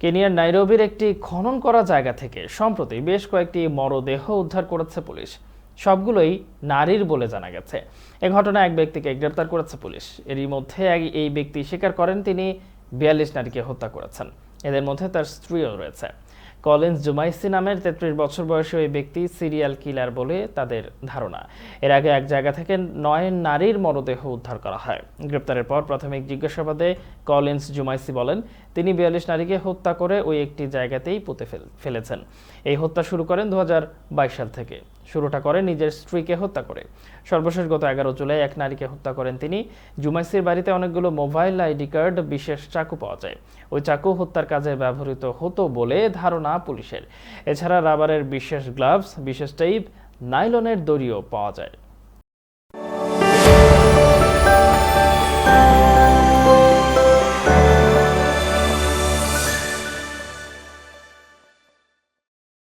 কেনিয়ার নাইরোবির একটি খনন করা জায়গা থেকে, সম্প্রতি বেশ কয়েকটি মরদেহ উদ্ধার করেছে পুলিশ। সবগুলোই নারীর বলে জানা গেছে। এ ঘটনায় এক ব্যক্তিকে গ্রেপ্তার করেছে পুলিশ। এরই মধ্যে এই ব্যক্তি স্বীকার করেন তিনি বিয়াল্লিশ নারীকে হত্যা করেছেন। এদের মধ্যে তার স্ত্রীও রয়েছে। কলিন্স জুমাইসি নামের তেত্রিশ বছর বয়সী ওই ব্যক্তি সিরিয়াল কিলার বলে তাদের ধারণা। এর আগে এক জায়গা থেকে নয় নারীর মরদেহ উদ্ধার করা হয়। গ্রেপ্তারের পর প্রাথমিক জিজ্ঞাসাবাদে কলেন্স জুমাইসি বলেন, তিনি বিয়াল্লিশ নারীকে হত্যা করে ওই একটি জায়গাতেই পুঁতে ফেল- ফেলেছেন। এই হত্যা শুরু করেন দু হাজার বাইশ সাল থেকে। শুরুটা করে, নিজের স্ত্রীকে হত্যা করে। সর্বশেষ গত এগারো জুলাই এক নারীকে হত্যা করেন তিনি। জুমাইসির বাড়িতে অনেকগুলো মোবাইল আইডি কার্ড, বিশেষ চাকু পাওয়া যায়। ওই চাকু হত্যার কাজে ব্যবহৃত হতো বলে ধারণা পুলিশের। এছাড়া রাবারের বিশেষ গ্লাভস, বিশেষ টাইপ, নাইলনের দড়িও পাওয়া যায়।